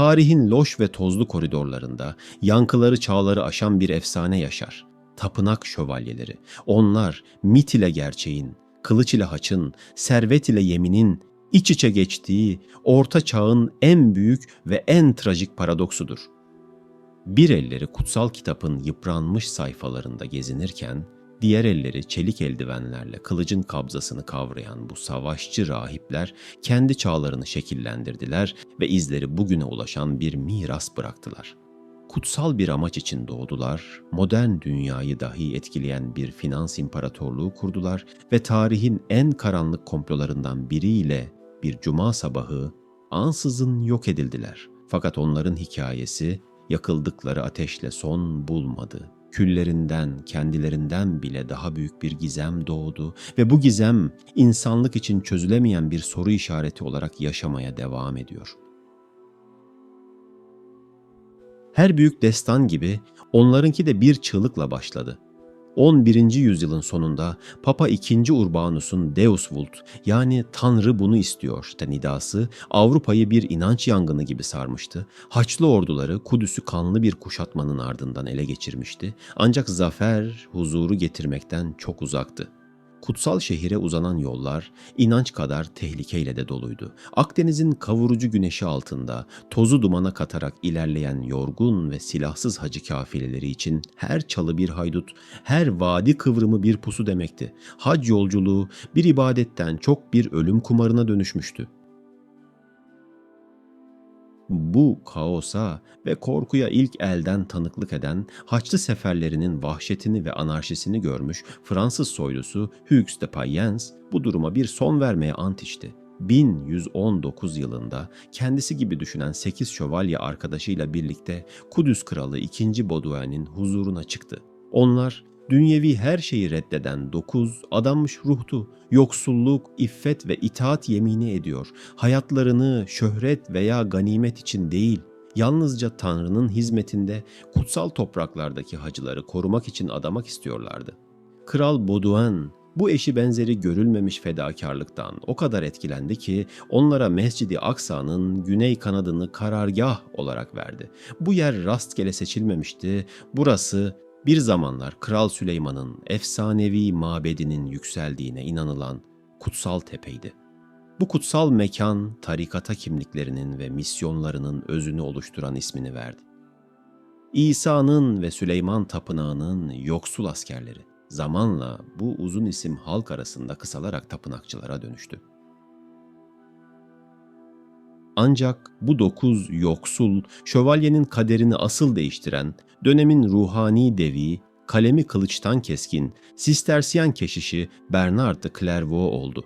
tarihin loş ve tozlu koridorlarında yankıları çağları aşan bir efsane yaşar. Tapınak şövalyeleri. Onlar mit ile gerçeğin, kılıç ile haçın, servet ile yeminin iç içe geçtiği orta çağın en büyük ve en trajik paradoksudur. Bir elleri kutsal kitabın yıpranmış sayfalarında gezinirken, diğer elleri çelik eldivenlerle kılıcın kabzasını kavrayan bu savaşçı rahipler kendi çağlarını şekillendirdiler ve izleri bugüne ulaşan bir miras bıraktılar. Kutsal bir amaç için doğdular, modern dünyayı dahi etkileyen bir finans imparatorluğu kurdular ve tarihin en karanlık komplolarından biriyle bir cuma sabahı ansızın yok edildiler. Fakat onların hikayesi yakıldıkları ateşle son bulmadı. Küllerinden, kendilerinden bile daha büyük bir gizem doğdu ve bu gizem insanlık için çözülemeyen bir soru işareti olarak yaşamaya devam ediyor. Her büyük destan gibi onlarınki de bir çığlıkla başladı. 11. yüzyılın sonunda Papa II. Urbanus'un Deus Vult yani Tanrı bunu istiyor da nidası Avrupa'yı bir inanç yangını gibi sarmıştı. Haçlı orduları Kudüs'ü kanlı bir kuşatmanın ardından ele geçirmişti. Ancak zafer huzuru getirmekten çok uzaktı. Kutsal şehire uzanan yollar inanç kadar tehlikeyle de doluydu. Akdeniz'in kavurucu güneşi altında tozu dumana katarak ilerleyen yorgun ve silahsız hacı kafileleri için her çalı bir haydut, her vadi kıvrımı bir pusu demekti. Hac yolculuğu bir ibadetten çok bir ölüm kumarına dönüşmüştü. Bu kaosa ve korkuya ilk elden tanıklık eden Haçlı seferlerinin vahşetini ve anarşisini görmüş Fransız soylusu Hugues de Payens bu duruma bir son vermeye ant içti. 1119 yılında kendisi gibi düşünen 8 şövalye arkadaşıyla birlikte Kudüs kralı 2. Baudouin'in huzuruna çıktı. Onlar dünyevi her şeyi reddeden dokuz adanmış ruhtu. Yoksulluk, iffet ve itaat yemini ediyor. Hayatlarını şöhret veya ganimet için değil, yalnızca Tanrı'nın hizmetinde kutsal topraklardaki hacıları korumak için adamak istiyorlardı. Kral Baudouin bu eşi benzeri görülmemiş fedakarlıktan o kadar etkilendi ki onlara Mescidi Aksa'nın güney kanadını karargah olarak verdi. Bu yer rastgele seçilmemişti. Burası bir zamanlar Kral Süleyman'ın efsanevi mabedinin yükseldiğine inanılan kutsal tepeydi. Bu kutsal mekan tarikata kimliklerinin ve misyonlarının özünü oluşturan ismini verdi. İsa'nın ve Süleyman Tapınağı'nın yoksul askerleri zamanla bu uzun isim halk arasında kısalarak tapınakçılara dönüştü. Ancak bu dokuz yoksul, şövalyenin kaderini asıl değiştiren, dönemin ruhani devi, kalemi kılıçtan keskin, sistersiyen keşişi Bernard de Clairvaux oldu.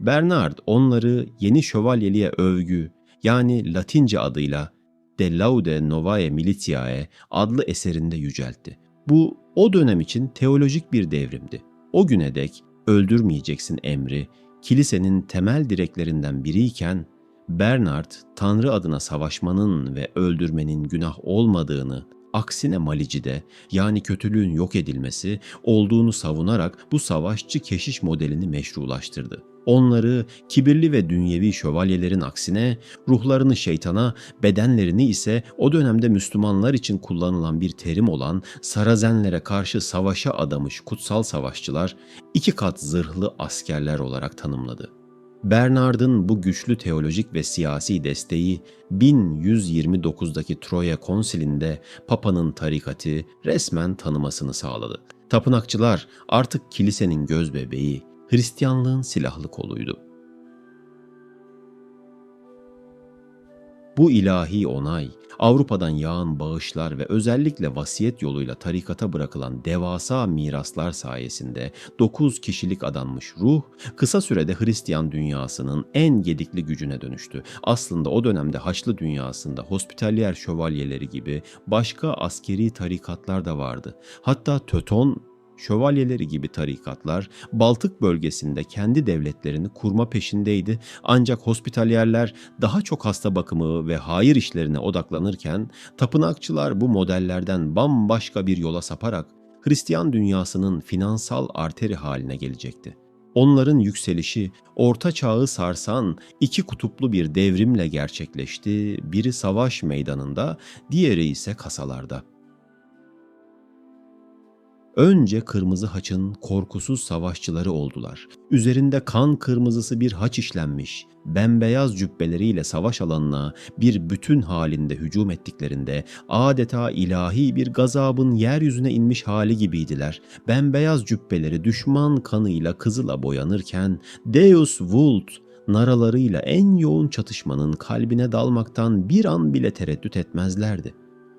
Bernard onları yeni şövalyeliğe övgü, yani Latince adıyla De Laude Novae Militiae adlı eserinde yüceltti. Bu o dönem için teolojik bir devrimdi. O güne dek öldürmeyeceksin emri, kilisenin temel direklerinden biriyken Bernard, Tanrı adına savaşmanın ve öldürmenin günah olmadığını, aksine Malici'de yani kötülüğün yok edilmesi olduğunu savunarak bu savaşçı keşiş modelini meşrulaştırdı. Onları kibirli ve dünyevi şövalyelerin aksine ruhlarını şeytana, bedenlerini ise o dönemde Müslümanlar için kullanılan bir terim olan Sarazenlere karşı savaşa adamış kutsal savaşçılar iki kat zırhlı askerler olarak tanımladı. Bernard'ın bu güçlü teolojik ve siyasi desteği 1129'daki Troya konsilinde Papa'nın tarikatı resmen tanımasını sağladı. Tapınakçılar artık kilisenin göz bebeği, Hristiyanlığın silahlı koluydu. Bu ilahi onay, Avrupa'dan yağan bağışlar ve özellikle vasiyet yoluyla tarikata bırakılan devasa miraslar sayesinde 9 kişilik adanmış ruh, kısa sürede Hristiyan dünyasının en gedikli gücüne dönüştü. Aslında o dönemde Haçlı dünyasında hospitalyer şövalyeleri gibi başka askeri tarikatlar da vardı. Hatta Töton şövalyeleri gibi tarikatlar Baltık bölgesinde kendi devletlerini kurma peşindeydi ancak hospitalyerler daha çok hasta bakımı ve hayır işlerine odaklanırken tapınakçılar bu modellerden bambaşka bir yola saparak Hristiyan dünyasının finansal arteri haline gelecekti. Onların yükselişi orta çağı sarsan iki kutuplu bir devrimle gerçekleşti. Biri savaş meydanında, diğeri ise kasalarda. Önce kırmızı haçın korkusuz savaşçıları oldular. Üzerinde kan kırmızısı bir haç işlenmiş, bembeyaz cübbeleriyle savaş alanına bir bütün halinde hücum ettiklerinde adeta ilahi bir gazabın yeryüzüne inmiş hali gibiydiler. Bembeyaz cübbeleri düşman kanıyla kızıla boyanırken Deus Vult naralarıyla en yoğun çatışmanın kalbine dalmaktan bir an bile tereddüt etmezlerdi.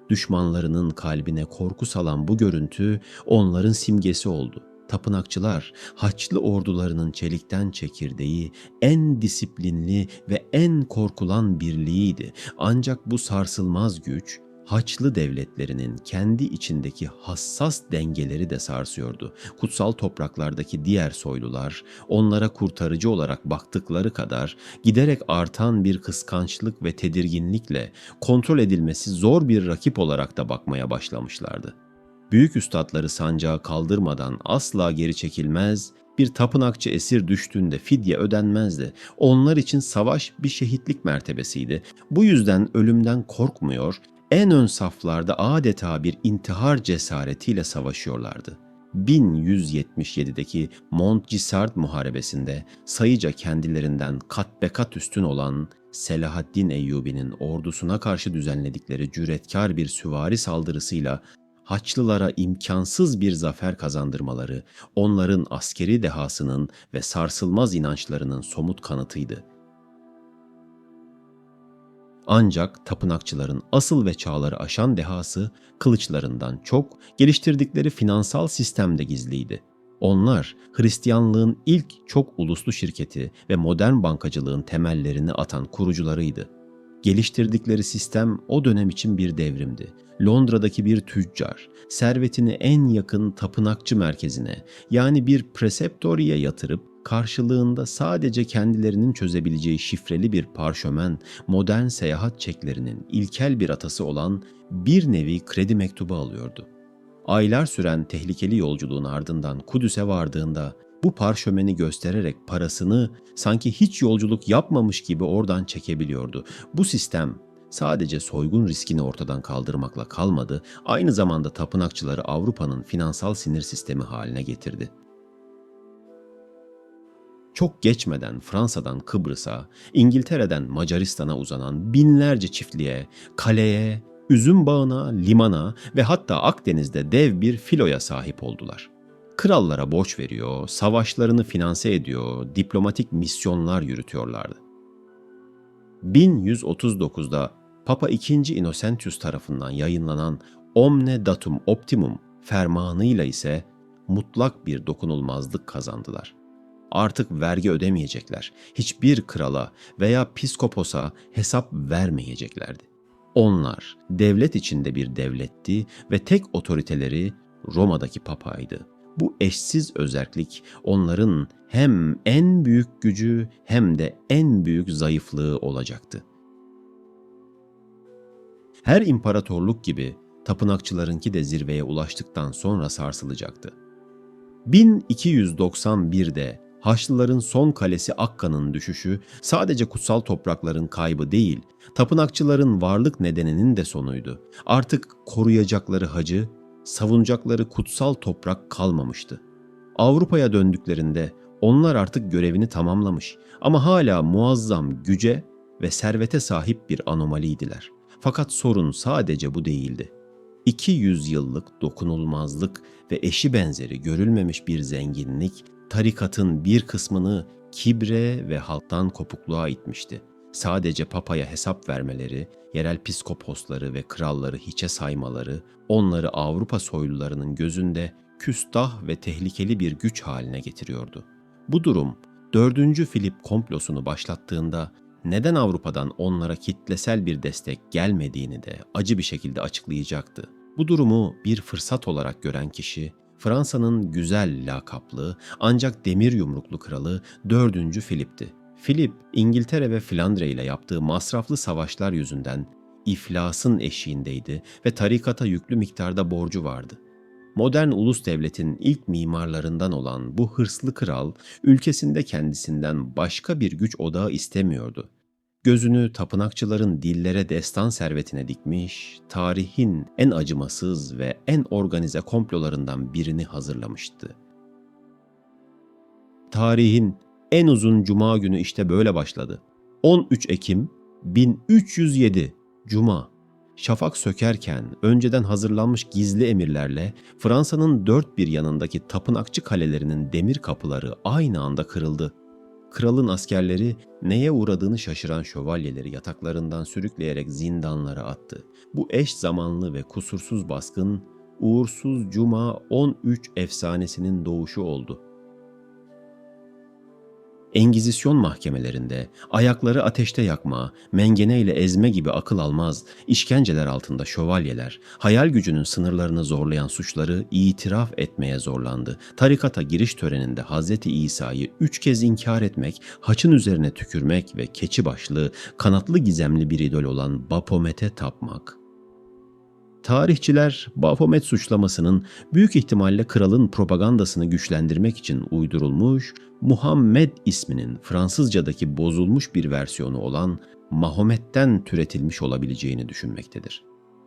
Düşmanlarının kalbine korku salan bu görüntü onların simgesi oldu. Tapınakçılar, Haçlı ordularının çelikten çekirdeği, en disiplinli ve en korkulan birliğiydi. Ancak bu sarsılmaz güç, Haçlı devletlerinin kendi içindeki hassas dengeleri de sarsıyordu. Kutsal topraklardaki diğer soylular onlara kurtarıcı olarak baktıkları kadar giderek artan bir kıskançlık ve tedirginlikle kontrol edilmesi zor bir rakip olarak da bakmaya başlamışlardı. Büyük üstadları sancağı kaldırmadan asla geri çekilmez, bir tapınakçı esir düştüğünde fidye ödenmezdi. Onlar için savaş bir şehitlik mertebesiydi. Bu yüzden ölümden korkmuyor, en ön saflarda adeta bir intihar cesaretiyle savaşıyorlardı. 1177'deki Montgisard Muharebesi'nde sayıca kendilerinden kat be kat üstün olan Selahaddin Eyyubi'nin ordusuna karşı düzenledikleri cüretkar bir süvari saldırısıyla Haçlılara imkansız bir zafer kazandırmaları, onların askeri dehasının ve sarsılmaz inançlarının somut kanıtıydı. Ancak tapınakçıların asıl ve çağları aşan dehası kılıçlarından çok geliştirdikleri finansal sistemde gizliydi. Onlar Hristiyanlığın ilk çok uluslu şirketi ve modern bankacılığın temellerini atan kurucularıydı. Geliştirdikleri sistem o dönem için bir devrimdi. Londra'daki bir tüccar, servetini en yakın tapınakçı merkezine yani bir preseptoriye yatırıp karşılığında sadece kendilerinin çözebileceği şifreli bir parşömen, modern seyahat çeklerinin ilkel bir atası olan bir nevi kredi mektubu alıyordu. Aylar süren tehlikeli yolculuğun ardından Kudüs'e vardığında bu parşömeni göstererek parasını sanki hiç yolculuk yapmamış gibi oradan çekebiliyordu. Bu sistem sadece soygun riskini ortadan kaldırmakla kalmadı, aynı zamanda tapınakçıları Avrupa'nın finansal sinir sistemi haline getirdi. Çok geçmeden Fransa'dan Kıbrıs'a, İngiltere'den Macaristan'a uzanan binlerce çiftliğe, kaleye, üzüm bağına, limana ve hatta Akdeniz'de dev bir filoya sahip oldular. Krallara borç veriyor, savaşlarını finanse ediyor, diplomatik misyonlar yürütüyorlardı. 1139'da Papa II. Innocentius tarafından yayınlanan Omne Datum Optimum fermanıyla ise mutlak bir dokunulmazlık kazandılar. Artık vergi ödemeyecekler. Hiçbir krala veya piskoposa hesap vermeyeceklerdi. Onlar devlet içinde bir devletti ve tek otoriteleri Roma'daki papaydı. Bu eşsiz özellik onların hem en büyük gücü hem de en büyük zayıflığı olacaktı. Her imparatorluk gibi tapınakçılarınki de zirveye ulaştıktan sonra sarsılacaktı. 1291'de Haçlıların son kalesi Akka'nın düşüşü sadece kutsal toprakların kaybı değil, tapınakçıların varlık nedeninin de sonuydu. Artık koruyacakları hacı, savunacakları kutsal toprak kalmamıştı. Avrupa'ya döndüklerinde onlar artık görevini tamamlamış ama hala muazzam güce ve servete sahip bir anomaliydiler. Fakat sorun sadece bu değildi. 200 yıllık dokunulmazlık ve eşi benzeri görülmemiş bir zenginlik tarikatın bir kısmını kibre ve halktan kopukluğa itmişti. Sadece papaya hesap vermeleri, yerel piskoposları ve kralları hiçe saymaları, onları Avrupa soylularının gözünde küstah ve tehlikeli bir güç haline getiriyordu. Bu durum 4. Filip komplosunu başlattığında neden Avrupa'dan onlara kitlesel bir destek gelmediğini de acı bir şekilde açıklayacaktı. Bu durumu bir fırsat olarak gören kişi Fransa'nın güzel lakaplı ancak demir yumruklu kralı 4. Filip'ti. Filip, İngiltere ve Flandre ile yaptığı masraflı savaşlar yüzünden iflasın eşiğindeydi ve tarikata yüklü miktarda borcu vardı. Modern ulus devletin ilk mimarlarından olan bu hırslı kral, ülkesinde kendisinden başka bir güç odağı istemiyordu. Gözünü tapınakçıların dillere destan servetine dikmiş, tarihin en acımasız ve en organize komplolarından birini hazırlamıştı. Tarihin en uzun cuma günü işte böyle başladı. 13 Ekim 1307 Cuma. Şafak sökerken önceden hazırlanmış gizli emirlerle Fransa'nın dört bir yanındaki tapınakçı kalelerinin demir kapıları aynı anda kırıldı. Kralın askerleri neye uğradığını şaşıran şövalyeleri yataklarından sürükleyerek zindanlara attı. Bu eş zamanlı ve kusursuz baskın uğursuz Cuma 13 efsanesinin doğuşu oldu. Engizisyon mahkemelerinde ayakları ateşte yakma, mengeneyle ezme gibi akıl almaz, işkenceler altında şövalyeler, hayal gücünün sınırlarını zorlayan suçları itiraf etmeye zorlandı. Tarikata giriş töreninde Hz. İsa'yı üç kez inkar etmek, haçın üzerine tükürmek ve keçi başlı, kanatlı gizemli bir idol olan Baphomet'e tapmak. Tarihçiler Baphomet suçlamasının büyük ihtimalle kralın propagandasını güçlendirmek için uydurulmuş, Muhammed isminin Fransızcadaki bozulmuş bir versiyonu olan Mahomet'ten türetilmiş olabileceğini düşünmektedir.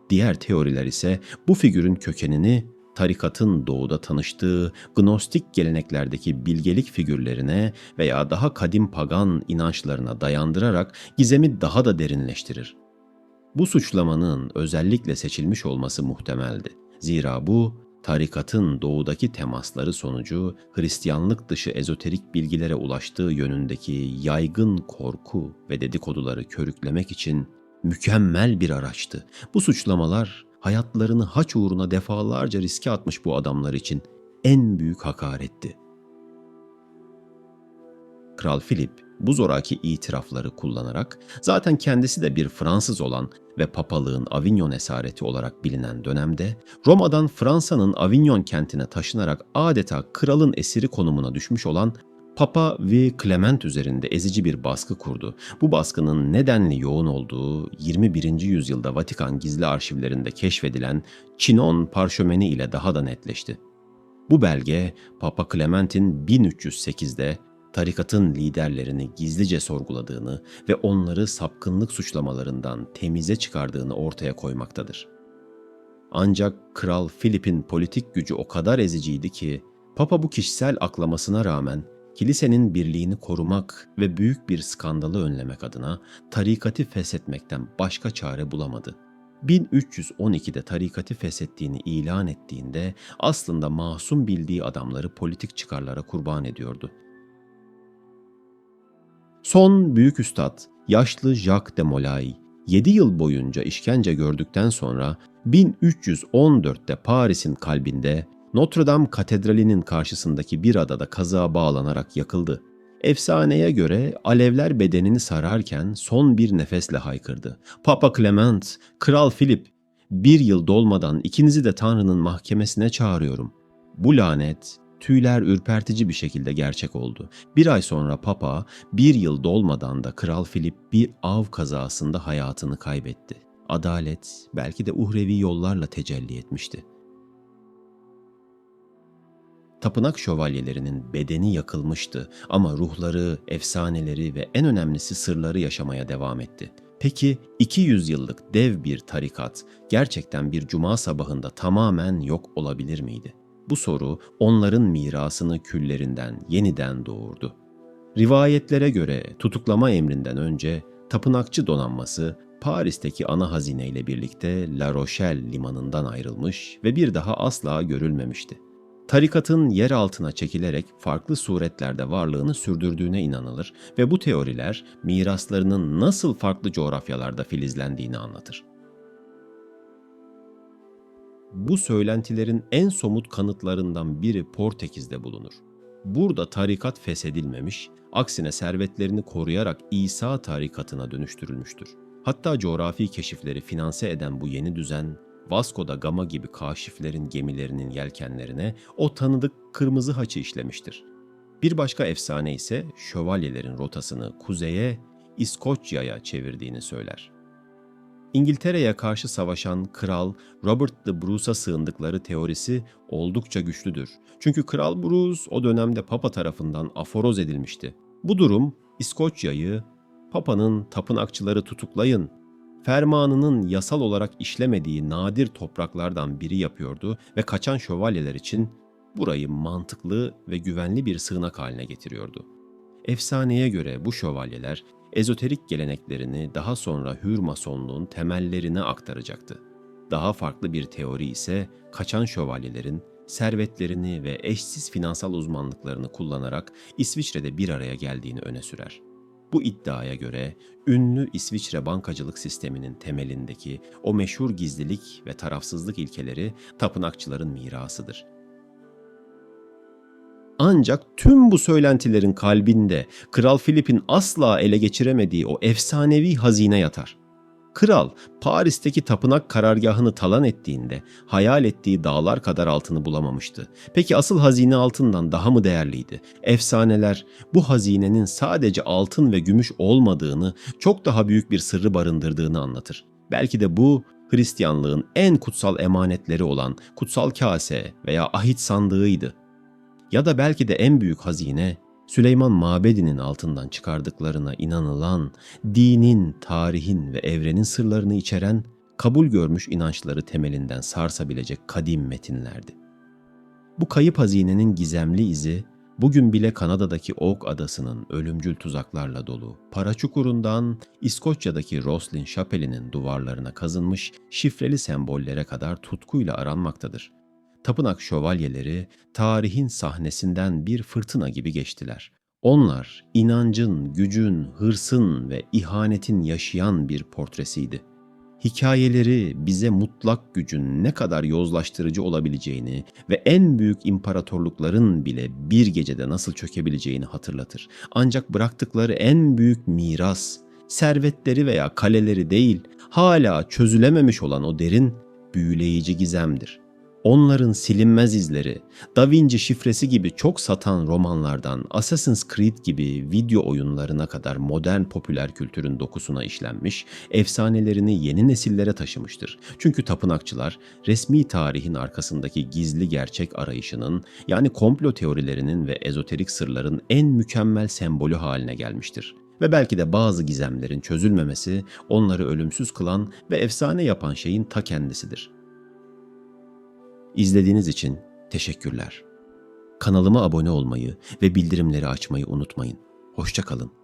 Diğer teoriler ise bu figürün kökenini tarikatın doğuda tanıştığı gnostik geleneklerdeki bilgelik figürlerine veya daha kadim pagan inançlarına dayandırarak gizemi daha da derinleştirir. Bu suçlamanın özellikle seçilmiş olması muhtemeldi. Zira bu tarikatın doğudaki temasları sonucu Hristiyanlık dışı ezoterik bilgilere ulaştığı yönündeki yaygın korku ve dedikoduları körüklemek için mükemmel bir araçtı. Bu suçlamalar hayatlarını haç uğruna defalarca riske atmış bu adamlar için en büyük hakaretti. Kral Philip bu zoraki itirafları kullanarak zaten kendisi de bir Fransız olan ve papalığın Avignon esareti olarak bilinen dönemde Roma'dan Fransa'nın Avignon kentine taşınarak adeta kralın esiri konumuna düşmüş olan Papa V. Clement üzerinde ezici bir baskı kurdu. Bu baskının nedenli yoğun olduğu 21. yüzyılda Vatikan gizli arşivlerinde keşfedilen Chinon parşömeni ile daha da netleşti. Bu belge Papa Clement'in 1308'de tarikatın liderlerini gizlice sorguladığını ve onları sapkınlık suçlamalarından temize çıkardığını ortaya koymaktadır. Ancak Kral Filip'in politik gücü o kadar eziciydi ki, Papa bu kişisel aklamasına rağmen kilisenin birliğini korumak ve büyük bir skandalı önlemek adına tarikatı feshetmekten başka çare bulamadı. 1312'de tarikatı feshettiğini ilan ettiğinde aslında masum bildiği adamları politik çıkarlara kurban ediyordu. Son büyük üstad yaşlı Jacques de Molay 7 yıl boyunca işkence gördükten sonra 1314'te Paris'in kalbinde Notre Dame Katedrali'nin karşısındaki bir adada kazığa bağlanarak yakıldı. Efsaneye göre alevler bedenini sararken son bir nefesle haykırdı. Papa Clement, Kral Philip, bir yıl dolmadan ikinizi de Tanrı'nın mahkemesine çağırıyorum. Bu lanet tüyler ürpertici bir şekilde gerçek oldu. Bir ay sonra Papa, bir yıl dolmadan da Kral Filip bir av kazasında hayatını kaybetti. Adalet belki de uhrevi yollarla tecelli etmişti. Tapınak şövalyelerinin bedeni yakılmıştı ama ruhları, efsaneleri ve en önemlisi sırları yaşamaya devam etti. Peki 200 yıllık dev bir tarikat gerçekten bir cuma sabahında tamamen yok olabilir miydi? Bu soru onların mirasını küllerinden yeniden doğurdu. Rivayetlere göre tutuklama emrinden önce tapınakçı donanması Paris'teki ana hazineyle birlikte La Rochelle limanından ayrılmış ve bir daha asla görülmemişti. Tarikatın yer altına çekilerek farklı suretlerde varlığını sürdürdüğüne inanılır ve bu teoriler miraslarının nasıl farklı coğrafyalarda filizlendiğini anlatır. Bu söylentilerin en somut kanıtlarından biri Portekiz'de bulunur. Burada tarikat feshedilmemiş, aksine servetlerini koruyarak İsa tarikatına dönüştürülmüştür. Hatta coğrafi keşifleri finanse eden bu yeni düzen, Vasco da Gama gibi kaşiflerin gemilerinin yelkenlerine o tanıdık kırmızı haçı işlemiştir. Bir başka efsane ise şövalyelerin rotasını kuzeye, İskoçya'ya çevirdiğini söyler. İngiltere'ye karşı savaşan Kral Robert the Bruce'a sığındıkları teorisi oldukça güçlüdür. Çünkü Kral Bruce o dönemde Papa tarafından aforoz edilmişti. Bu durum İskoçya'yı Papa'nın tapınakçıları tutuklayın fermanının yasal olarak işlemediği nadir topraklardan biri yapıyordu ve kaçan şövalyeler için burayı mantıklı ve güvenli bir sığınak haline getiriyordu. Efsaneye göre bu şövalyeler ezoterik geleneklerini daha sonra Hür Masonluğun temellerine aktaracaktı. Daha farklı bir teori ise kaçan şövalyelerin servetlerini ve eşsiz finansal uzmanlıklarını kullanarak İsviçre'de bir araya geldiğini öne sürer. Bu iddiaya göre ünlü İsviçre bankacılık sisteminin temelindeki o meşhur gizlilik ve tarafsızlık ilkeleri tapınakçıların mirasıdır. Ancak tüm bu söylentilerin kalbinde Kral Filip'in asla ele geçiremediği o efsanevi hazine yatar. Kral Paris'teki tapınak karargahını talan ettiğinde hayal ettiği dağlar kadar altını bulamamıştı. Peki asıl hazine altından daha mı değerliydi? Efsaneler bu hazinenin sadece altın ve gümüş olmadığını, çok daha büyük bir sırrı barındırdığını anlatır. Belki de bu Hristiyanlığın en kutsal emanetleri olan kutsal kase veya ahit sandığıydı. Ya da belki de en büyük hazine Süleyman Mabedi'nin altından çıkardıklarına inanılan, dinin, tarihin ve evrenin sırlarını içeren, kabul görmüş inançları temelinden sarsabilecek kadim metinlerdi. Bu kayıp hazinenin gizemli izi, bugün bile Kanada'daki Oak Adası'nın ölümcül tuzaklarla dolu, para çukurundan İskoçya'daki Roslin Şapeli'nin duvarlarına kazınmış şifreli sembollere kadar tutkuyla aranmaktadır tapınak şövalyeleri tarihin sahnesinden bir fırtına gibi geçtiler. Onlar inancın, gücün, hırsın ve ihanetin yaşayan bir portresiydi. Hikayeleri bize mutlak gücün ne kadar yozlaştırıcı olabileceğini ve en büyük imparatorlukların bile bir gecede nasıl çökebileceğini hatırlatır. Ancak bıraktıkları en büyük miras, servetleri veya kaleleri değil, hala çözülememiş olan o derin, büyüleyici gizemdir. Onların silinmez izleri, Da Vinci şifresi gibi çok satan romanlardan Assassin's Creed gibi video oyunlarına kadar modern popüler kültürün dokusuna işlenmiş, efsanelerini yeni nesillere taşımıştır. Çünkü tapınakçılar resmi tarihin arkasındaki gizli gerçek arayışının yani komplo teorilerinin ve ezoterik sırların en mükemmel sembolü haline gelmiştir ve belki de bazı gizemlerin çözülmemesi onları ölümsüz kılan ve efsane yapan şeyin ta kendisidir. İzlediğiniz için teşekkürler. Kanalıma abone olmayı ve bildirimleri açmayı unutmayın. Hoşçakalın.